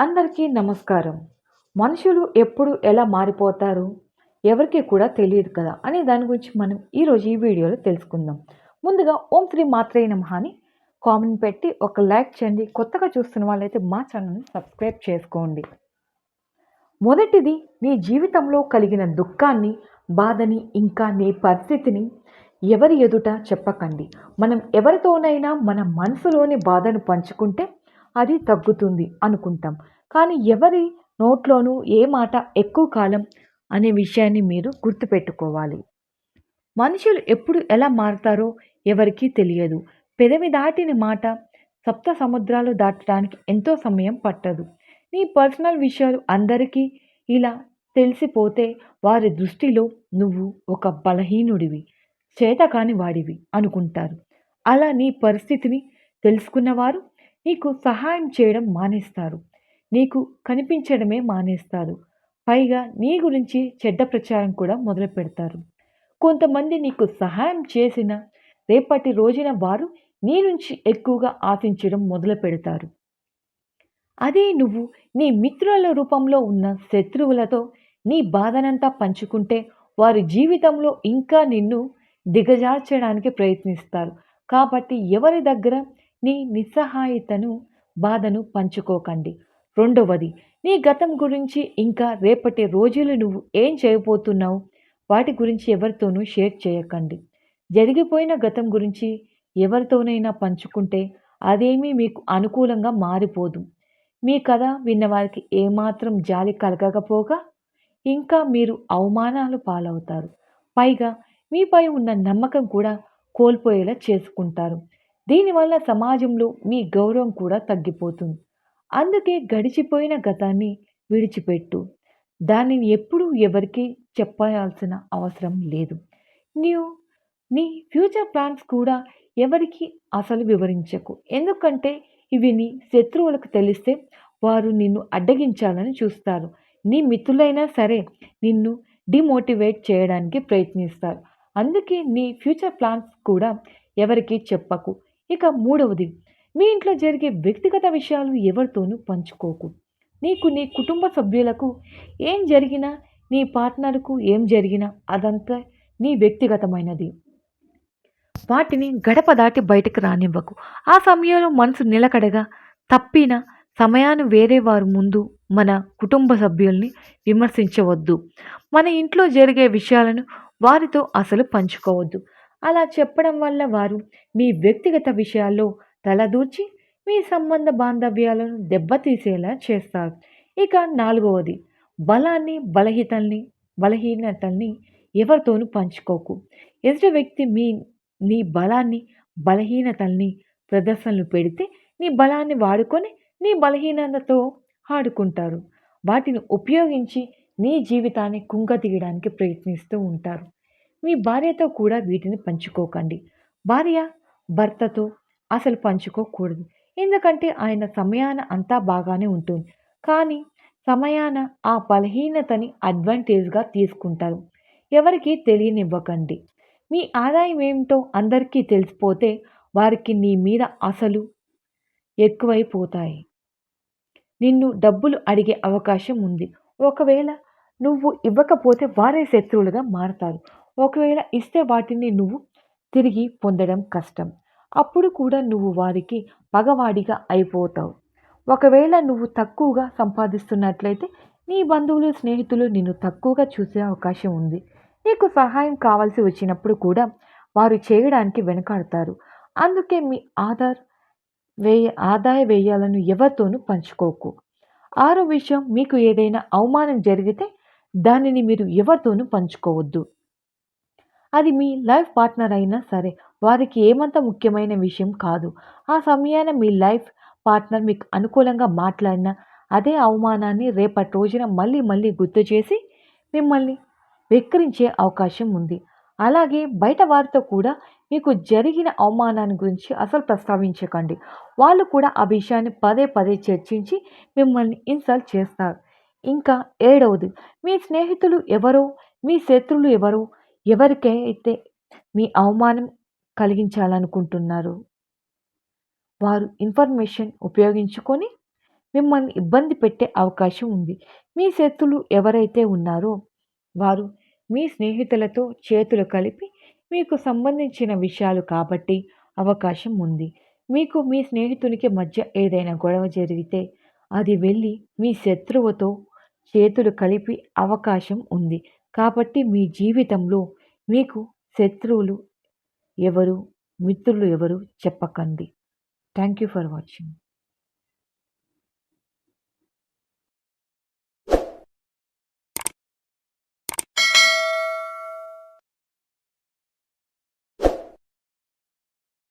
అందరికీ నమస్కారం. మనుషులు ఎప్పుడు ఎలా మారిపోతారు? ఎవరికి కూడా తెలియదు కదా? అనే దాని గురించి మనం ఈరోజు ఈ వీడియోలో తెలుసుకుందాం. ముందుగా ఓం శ్రీ మాత్రే నమః అని కామెంట్ పెట్టి ఒక లైక్ చేయండి. కొత్తగా చూస్తున్న వాళ్ళైతే మా ఛానల్ని సబ్స్క్రైబ్ చేసుకోండి. మొదటిది నీ జీవితంలో కలిగిన దుఃఖాన్ని బాధని ఇంకా నీ పరిస్థితిని ఎవరి ఎదుట చెప్పకండి. మనం ఎవరితోనైనా మన మనసులోని బాధను పంచుకుంటే అది తగ్గుతుంది అనుకుంటాం. కానీ ఎవరి నోట్లోనూ ఏ మాట ఎక్కువ కాలం అనే విషయాన్ని మీరు గుర్తుపెట్టుకోవాలి. మనుషులు ఎప్పుడు ఎలా మారుతారో ఎవరికీ తెలియదు. పెదవి దాటిన మాట సప్త సముద్రాలు దాటడానికి ఎంతో సమయం పట్టదు. నీ పర్సనల్ విషయాలు అందరికీ ఇలా తెలిసిపోతే వారి దృష్టిలో నువ్వు ఒక బలహీనుడివి చేతకాని వాడివి అనుకుంటారు. అలా నీ పరిస్థితిని తెలుసుకున్నవారు నీకు సహాయం చేయడం మానేస్తారు. నీకు కనిపించడమే మానేస్తారు. పైగా నీ గురించి చెడ్డ ప్రచారం కూడా మొదలు పెడతారు కొంతమంది నీకు సహాయం చేసిన రేపటి రోజున వారు నీ నుంచి ఎక్కువగా ఆశించడం మొదలు పెడతారు అదే నువ్వు నీ మిత్రుల రూపంలో ఉన్న శత్రువులతో నీ బాధనంతా పంచుకుంటే వారి జీవితంలో ఇంకా నిన్ను దిగజార్చడానికి ప్రయత్నిస్తారు. కాబట్టి ఎవరి దగ్గర నీ నిస్సహాయతను బాధను పంచుకోకండి. రెండవది నీ గతం గురించి ఇంకా రేపటి రోజులు నువ్వు ఏం చేయబోతున్నావు? వాటి గురించి ఎవరితోనూ షేర్ చేయకండి. జరిగిపోయిన గతం గురించి ఎవరితోనైనా పంచుకుంటే అదేమీ మీకు అనుకూలంగా మారిపోదు. మీ కథ విన్నవారికి ఏమాత్రం జాలి కలగకపోగా ఇంకా మీరు అవమానాలు పాలవుతారు. పైగా మీపై ఉన్న నమ్మకం కూడా కోల్పోయేలా చేసుకుంటారు. దీనివల్ల సమాజంలో మీ గౌరవం కూడా తగ్గిపోతుంది. అందుకే గడిచిపోయిన గతాన్ని విడిచిపెట్టు. దానిని ఎప్పుడూ ఎవరికీ చెప్పాల్సిన అవసరం లేదు. నీవు నీ ఫ్యూచర్ ప్లాన్స్ కూడా ఎవరికి అసలు వివరించకు. ఎందుకంటే ఇవి నీ శత్రువులకు తెలిస్తే వారు నిన్ను అడ్డగించాలని చూస్తారు. నీ మిత్రులైనా సరే నిన్ను డిమోటివేట్ చేయడానికి ప్రయత్నిస్తారు. అందుకే నీ ఫ్యూచర్ ప్లాన్స్ కూడా ఎవరికీ చెప్పకు. ఇక మూడవది మీ ఇంట్లో జరిగే వ్యక్తిగత విషయాలు ఎవరితోనూ పంచుకోకు. నీకు నీ కుటుంబ సభ్యులకు ఏం జరిగినా నీ పార్ట్నర్కు ఏం జరిగినా అదంతా నీ వ్యక్తిగతమైనది. వాటిని గడప దాటి బయటకు రానివ్వకు. ఆ సమయంలో మనసు నిలకడగా తప్పిన సమయాన్ని వేరే వారి ముందు మన కుటుంబ సభ్యుల్ని విమర్శించవద్దు. మన ఇంట్లో జరిగే విషయాలను వారితో అసలు పంచుకోవద్దు. అలా చెప్పడం వల్ల వారు మీ వ్యక్తిగత విషయాల్లో తలదూర్చి మీ సంబంధ బాంధవ్యాలను దెబ్బతీసేలా చేస్తారు. ఇక నాలుగవది బలాన్ని బలహీతల్ని బలహీనతల్ని ఎవరితోనూ పంచుకోకు. ఎదుటి వ్యక్తి మీ నీ బలాన్ని బలహీనతల్ని ప్రదర్శనలు పెడితే నీ బలాన్ని వాడుకొని నీ బలహీనతతో ఆడుకుంటారు. వాటిని ఉపయోగించి నీ జీవితాన్ని కుంగతీయడానికి ప్రయత్నిస్తూ ఉంటారు. మీ భార్యతో కూడా వీటిని పంచుకోకండి. భార్య భర్తతో అసలు పంచుకోకూడదు. ఎందుకంటే ఆయన సమయాన అంతా బాగానే ఉంటుంది. కానీ సమయాన ఆ బలహీనతని అడ్వాంటేజ్గా తీసుకుంటారు. ఎవరికి తెలియనివ్వకండి. మీ ఆదాయం ఏమిటో అందరికీ తెలిసిపోతే వారికి నీ మీద అసలు ఎక్కువైపోతాయి. నిన్ను డబ్బులు అడిగే అవకాశం ఉంది. ఒకవేళ నువ్వు ఇవ్వకపోతే వారే శత్రువులుగా మారతారు. ఒకవేళ ఇస్తే వాటిని నువ్వు తిరిగి పొందడం కష్టం. అప్పుడు కూడా నువ్వు వారికి పగవాడిగా అయిపోతావు. ఒకవేళ నువ్వు తక్కువగా సంపాదిస్తున్నట్లయితే నీ బంధువులు స్నేహితులు నిన్ను తక్కువగా చూసే అవకాశం ఉంది. నీకు సహాయం కావాల్సి వచ్చినప్పుడు కూడా వారు చేయడానికి వెనకాడతారు. అందుకే మీ ఆధార్ వేయ ఆదాయ వ్యయాలను ఎవరితోనూ పంచుకోకు. ఆరో విషయం మీకు ఏదైనా అవమానం జరిగితే దానిని మీరు ఎవరితోనూ పంచుకోవద్దు. అది మీ లైఫ్ పార్ట్నర్ అయినా సరే వారికి ఏమంత ముఖ్యమైన విషయం కాదు. ఆ సమయాన మీ లైఫ్ పార్ట్నర్ మీకు అనుకూలంగా మాట్లాడిన అదే అవమానాన్ని రేపటి రోజున మళ్ళీ మళ్ళీ గుర్తు చేసి మిమ్మల్ని వెక్కిరించే అవకాశం ఉంది. అలాగే బయట వారితో కూడా మీకు జరిగిన అవమానాన్ని గురించి అసలు ప్రస్తావించకండి. వాళ్ళు కూడా ఆ విషయాన్ని పదే పదే చర్చించి మిమ్మల్ని ఇన్సల్ట్ చేస్తారు. ఇంకా ఏడవది మీ స్నేహితులు ఎవరో మీ శత్రులు ఎవరో ఎవరికైతే మీ అవమానం కలిగించాలనుకుంటున్నారు వారు ఇన్ఫర్మేషన్ ఉపయోగించుకొని మిమ్మల్ని ఇబ్బంది పెట్టే అవకాశం ఉంది. మీ శత్రులు ఎవరైతే ఉన్నారో వారు మీ స్నేహితులతో చేతులు కలిపి మీకు సంబంధించిన విషయాలు కాబట్టి అవకాశం ఉంది. మీకు మీ స్నేహితునికి మధ్య ఏదైనా గొడవ జరిగితే అది వెళ్ళి మీ శత్రువుతో చేతులు కలిపి అవకాశం ఉంది. కాబట్టి మీ జీవితంలో మీకు శత్రువులు ఎవరు మిత్రులు ఎవరు చెప్పకండి. Thank you for watching